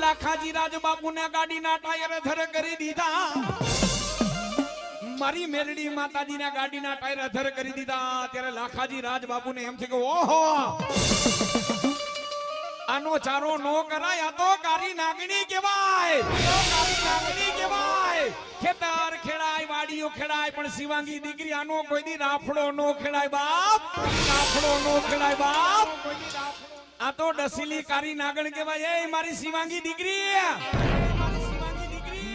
લાખાજી રાજ ગાડી ગાડીના ટાયર ધર કરી દીધા. મારી મેરડી માતાજીના ગાડીના ટાયર અધર કરી દીધા. ત્યારે લાખાજી રાજ બાપુને એમ છે કે, ઓહો! આનો ચારો નો કરાય, આ તો નાગણી કહેવાય કારી નાગણી કહેવાય. ખેતર ખેડાય, વાડીઓ ખેડાય, પણ શિવાંગી દીકરી આનો કોઈ દી રાફડો નો ખેડાય બાપ. રાફડો નો ખેડાય બાપ. આ તો ડસીલી કારી નાગણ કહેવાય. એ મારી શિવાંગી દીકરી.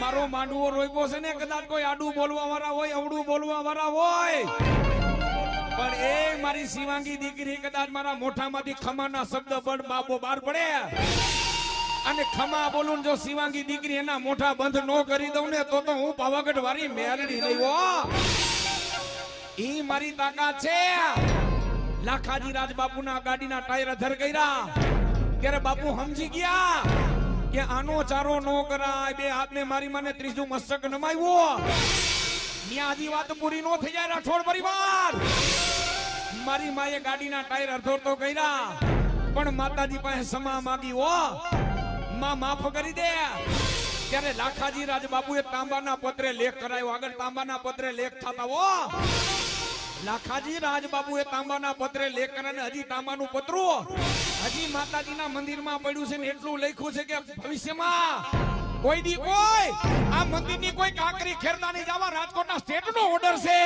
મારો માંડવો રોઈબો છે ને, કદાચ કોઈ આડું બોલવા વાળા હોય, અવડું બોલવા વાળા હોય. પણ એ મારી શિવાંગી દીકરી કદાચ મારા મોઠામાંથી ખમાના શબ્દ બળ બાબો બહાર પડે. અને ખમા બોલું જો શિવાંગી દીકરી એના મોઠા બંધ નો કરી દઉં ને, તો તો હું પાવાગઢ વાળી મેલડી હો. ઈ મારી તાકાત છે. લાખાજી રાજ બાપુના ગાડીના ટાયર અધર કર્યા. ત્યારે બાપુ સમજી ગયા કે આનો ચારો નો કરાય, બે હાથને મારી માને ત્રીજું મસ્તક નમાવ્યો ત્યાં હજી વાત પૂરી નો થઈ જાય, રાઠોડ પરિવાર. મારી માએ ગાડીના ટાયર અડધોડ તો કર્યા, પણ માતાજી પાસે સમા માગી હો માં માફ કરી દે. ત્યારે લાખાજી રાજ બાબુએ તાંબાના પત્રે લેખ કરાયો. આગળ તાંબાના પત્રે લેખ થતા હો લાખાજી રાજ બાબુએ તાંબાના પત્રે લેખ અને હજી તાંબાનું પતરું હજી માતાજીના મંદિરમાં પડ્યું છે ને એટલું લખ્યું છે કે ભવિષ્યમાં કોઈ દી કોઈ આ મંદિરની કોઈ કાંકરી ખેરતા નહીં જવા રાજકોટના સ્ટેટનો ઓર્ડર છે.